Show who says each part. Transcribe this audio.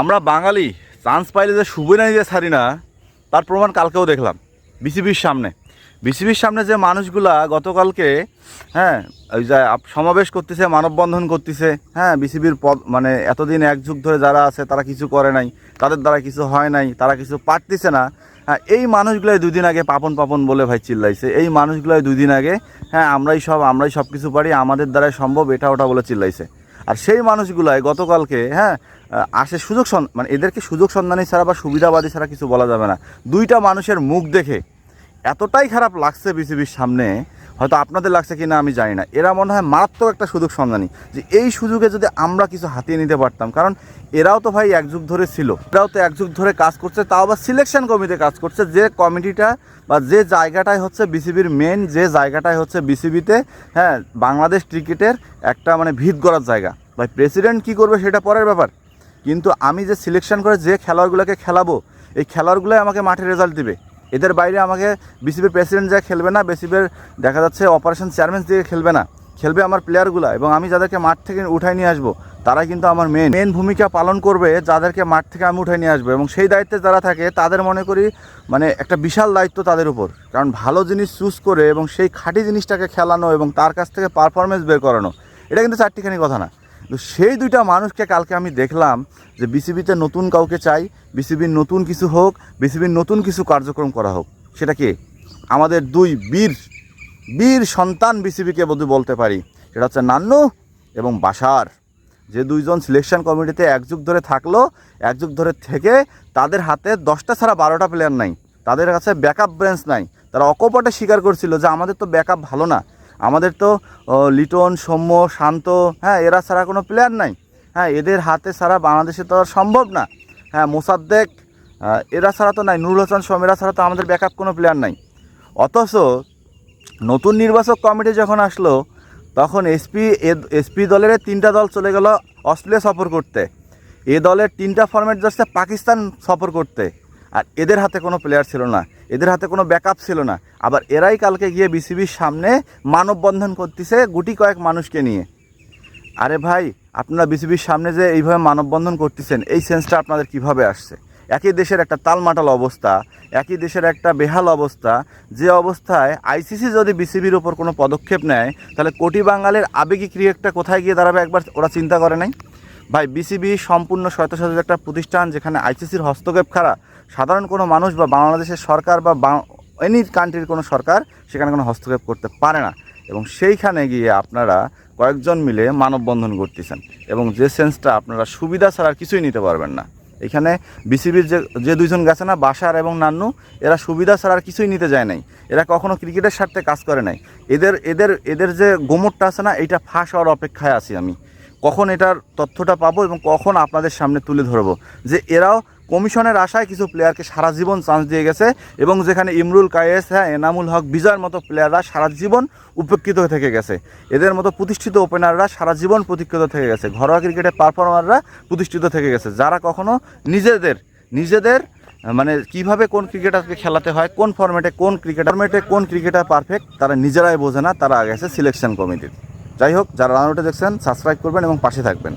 Speaker 1: আমরা বাঙালি চান্স পাইলে যে সুবিনা যে ছাড়ি না, তার প্রমাণ কালকেও দেখলাম, বিসিবির সামনে। বিসিবির সামনে যে মানুষগুলা গতকালকে হ্যাঁ ওই যে সমাবেশ করতেছে, মানববন্ধন করতেছে হ্যাঁ বিসিবির পদ মানে এতদিন এক যুগ ধরে যারা আছে, তারা কিছু করে নাই, তাদের দ্বারা কিছু হয় নাই, তারা কিছু পারতেছে না। হ্যাঁ এই মানুষগুলাই দুই দিন আগে পাপন পাপন বলে ভাই চিল্লাইছে। এই মানুষগুলাই দুই দিন আগে হ্যাঁ আমরাই সব আমরাই সব কিছু পারি, আমাদের দ্বারাই সম্ভব এটা ওটা বলে চিল্লাইছে। আর সেই মানুষগুলাই গতকালকে হ্যাঁ আসে সুযোগ মানে এদেরকে সুযোগ সন্ধানী ছাড়া বা সুবিধাবাদী ছাড়া কিছু বলা যাবে না। দুইটা মানুষের মুখ দেখে এতটাই খারাপ লাগছে বিসিবির সামনে হয়তো আপনাদের লাগছে কি না আমি জানি না। এরা মনে হয় মারাত্মক একটা সুযোগ সন্ধানী, যে এই সুযোগে যদি আমরা কিছু হাতিয়ে নিতে পারতাম, কারণ এরাও তো ভাই এক যুগ ধরে ছিল। এরাও তো এক যুগ ধরে কাজ করছে, তাও আবার সিলেকশন কমিটি কাজ করছে। যে কমিটিটা বা যে জায়গাটায় হচ্ছে বিসিবির মেন যে জায়গাটায় হচ্ছে বিসিবিতে হ্যাঁ বাংলাদেশ ক্রিকেটের একটা মানে ভিত করার জায়গা। ভাই প্রেসিডেন্ট কি করবে সেটা পরের ব্যাপার। কিন্তু আমি যে সিলেকশন করে যে খেলোয়াড়গুলোকে খেলাবো, এই খেলোয়াড়গুলোই আমাকে মাঠে রেজাল্ট দিবে। এদের বাইরে আমাকে বিসিবির প্রেসিডেন্ট যা খেলবে না বিসিবির দেখা যাচ্ছে অপারেশন চেয়ারম্যান দিয়ে খেলবে না, খেলবে আমার প্লেয়ারগুলো এবং আমি যাদেরকে মাঠ থেকে উঠাই নিয়ে আসব তারা কিন্তু আমার মেন মেন ভূমিকা পালন করবে, যাদেরকে মাঠ থেকে আমি উঠাই নিয়ে আসব এবং সেই দায়িত্বে যারা থাকে, তাদের মনে করি মানে একটা বিশাল দায়িত্ব তাদের উপর। কারণ ভালো জিনিস চুজ করে এবং সেই খাঁটি জিনিসটাকে খেলানো এবং তার কাছ থেকে পারফরমেন্স বের করানো, এটা কিন্তু চারটিখানি কথা না। তো সেই দুইটা মানুষকে কালকে আমি দেখলাম যে বিসিবিতে নতুন কাউকে চাই, বিসিবির নতুন কিছু হোক, বিসিবির নতুন কিছু কার্যক্রম করা হোক। সেটা কি? আমাদের দুই বীর বীর সন্তান বিসিবিকে বোধহয় বলতে পারি। সেটা হচ্ছে নান্নু এবং বাসার। যে দুইজন সিলেকশন কমিটিতে এক যুগ ধরে থাকল, এক যুগ ধরে থেকে তাদের হাতে দশটা ছাড়া বারোটা প্লেয়ার নাই। তাদের কাছে ব্যাকআপ ব্রেঞ্চ নাই। তারা অকপটে স্বীকার করছিল যে আমাদের তো ব্যাকআপ ভালো না। আমাদের তো লিটন, সৌম্য, শান্ত হ্যাঁ এরা ছাড়া কোনো প্লেয়ার নাই। হ্যাঁ এদের হাতে ছাড়া বাংলাদেশে তো সম্ভব না। হ্যাঁ মোসাদ্দেক এরা ছাড়া তো নাই, নুরুল হাসান সোম এরা ছাড়া তো আমাদের ব্যাকআপ কোনো প্লেয়ার নাই। অথচ নতুন নির্বাচক কমিটি যখন আসলো, তখন এসপি এসপি দলের তিনটা দল চলে গেল অস্ট্রেলিয়া সফর করতে। এ দলের তিনটা ফর্মেট যাচ্ছে পাকিস্তান সফর করতে। আর এদের হাতে কোনো প্লেয়ার ছিল না, এদের হাতে কোনো ব্যাকআপ ছিল না। আবার এরাই কালকে গিয়ে বিসিবির সামনে মানববন্ধন করতেছে গুটি কয়েক মানুষকে নিয়ে। আরে ভাই, আপনারা বিসিবির সামনে যে এইভাবে মানববন্ধন করতেছেন, এই সেন্সটা আপনাদের কীভাবে আসছে? একই দেশের একটা তালমাটাল অবস্থা, একই দেশের একটা বেহাল অবস্থা, যে অবস্থায় আইসিসি যদি বিসিবির ওপর কোনো পদক্ষেপ নেয়, তাহলে কোটি বাঙালির আবেগী ক্রিয়েটটা কোথায় গিয়ে দাঁড়াবে একবার ওরা চিন্তা করে নাই? ভাই বিসিবি সম্পূর্ণ স্বায়ত্তশাসিত একটা প্রতিষ্ঠান যেখানে আইসিসির হস্তক্ষেপ খাড়া সাধারণ কোনো মানুষ বা বাংলাদেশের সরকার বা এনি কান্ট্রির কোনো সরকার সেখানে কোনো হস্তক্ষেপ করতে পারে না। এবং সেইখানে গিয়ে আপনারা কয়েকজন মিলে মানববন্ধন করতেছেন এবং যে সেন্সটা আপনারা সুবিধা ছাড়া কিছুই নিতে পারবেন না। এখানে বিসিবির যে যে দুইজন গেছে না, বাসার এবং নান্নু, এরা সুবিধা ছাড়া আর কিছুই নিতে যায় নাই। এরা কখনো ক্রিকেটের স্বার্থে কাজ করে নাই। এদের এদের এদের যে গোমরটা আছে না, এইটা ফাঁস হওয়ার অপেক্ষায় আছি আমি। কখন এটার তথ্যটা পাবো এবং কখন আপনাদের সামনে তুলে ধরবো। যে এরাও কমিশনের আশায় কিছু প্লেয়ারকে সারা জীবন চান্স দিয়ে গেছে এবং যেখানে ইমরুল কায়েস হ্যাঁ এনামুল হক, বিজয়ের মতো প্লেয়াররা সারা জীবন উপেক্ষিত থেকে গেছে। এদের মতো প্রতিষ্ঠিত ওপেনাররা সারা জীবন প্রতিষ্ঠিত থেকে গেছে। ঘরোয়া ক্রিকেটের পারফর্মাররা প্রতিষ্ঠিত থেকে গেছে। যারা কখনো নিজেদের নিজেদের মানে কীভাবে কোন ক্রিকেটারকে খেলাতে হয়, কোন ফরম্যাটে কোন ক্রিকেট ফরম্যাটে কোন ক্রিকেটার পারফেক্ট তারা নিজেরাই বোঝে না, তারা গেছে সিলেকশন কমিটির যাই হোক যারা রান দেখছেন সাবস্ক্রাইব করবেন এবং পাশে থাকবেন।